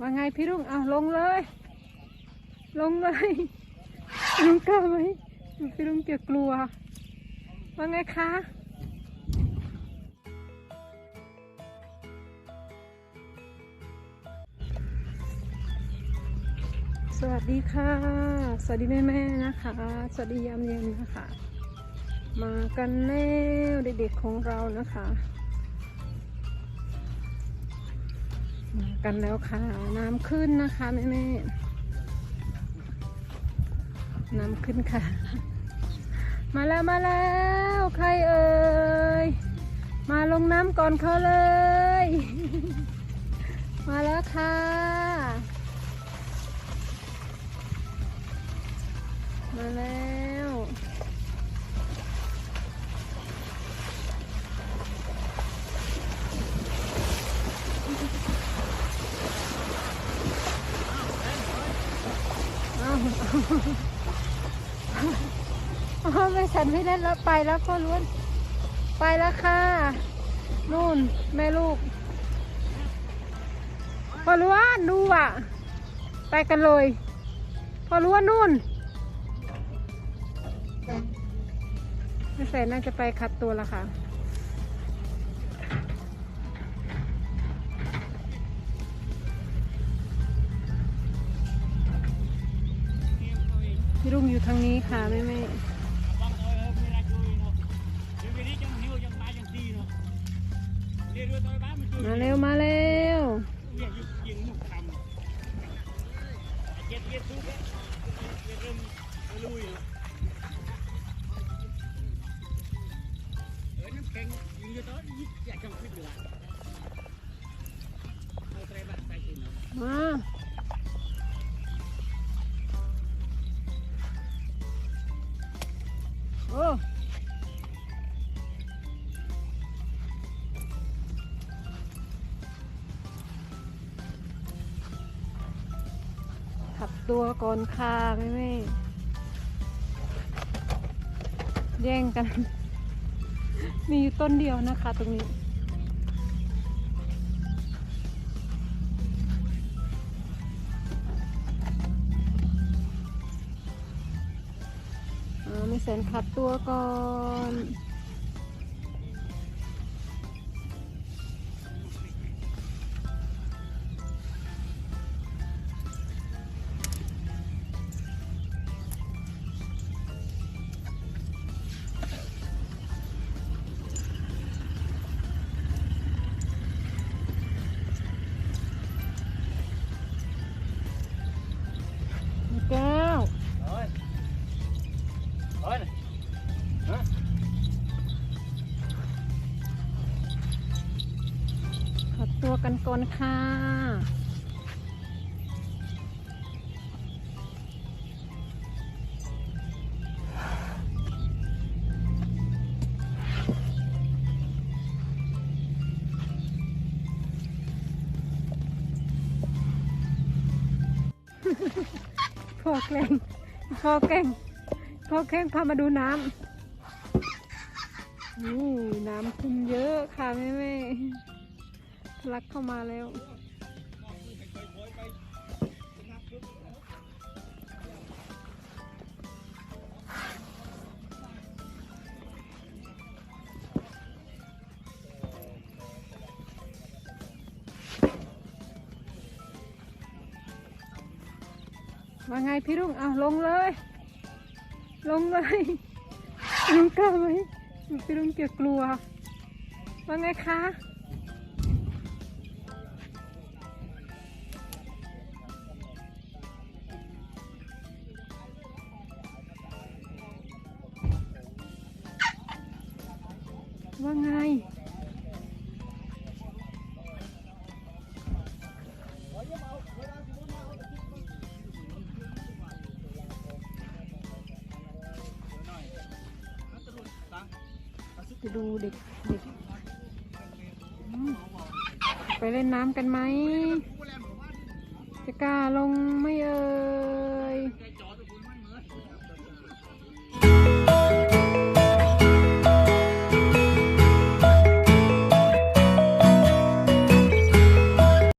ว่าไงพี่รุ่งเอาลงเลย ลงเลยลุงกล้าไหมพี่รุ่งเกียกลัว ว่าไงคะสวัสดีค่ะ สวัสดีแม่แม่นะคะ สวัสดียามเย็นนะคะ มากันแล้วเด็กๆของเรานะคะ กันแล้วค่ะ น้ำขึ้นนะคะแม่แม่น้ำขึ้นค่ะ มาแล้วมาแล้วใครเอ่ยมาลงน้ำก่อนเขาเลย มาแล้วค่ะมาแล้ว อ้าวอ้าวไม่ฉันไม่เล่นแล้วไปแล้วพ่อล้วน ไปแล้วค่ะ นู่น แม่ลูก พ่อล้วนดูอะ ไปกันเลย พ่อล้วนนู่นแม่แสนน่าจะไปคัดตัวแล้วค่ะ พี่รุ่งอยู่ทางนี้ค่ะแม่แม่มาเร็วมาเร็วเออน้ำแข็งยิงเยอะต่อยิบอยาจะขึ้เลย โอ้ขับตัวก่อนคาไม่ไม่แย่งกัน มีอยู่ต้นเดียวนะคะตรงนี้ แสนขัดตัวก่อน ขัดตัวกันก่อนค่ะพ่อแกล้งพ่อแกล้งพ่อแกล้งพามาดูน้ำ นี่น้ำขึ้นเยอะค่ะแม่แม่ทะลักเข้ามาแล้วว่าไงพี่รุ่งเอาลงเลย ลงเลยลงกล้าไหม พี่รุ่งเกียกลัว ว่าไงคะ ว่าไง จะดูเด็กเด็กไปเล่นน้ำกันไหม จะกล้าลงไหม่เอ่ย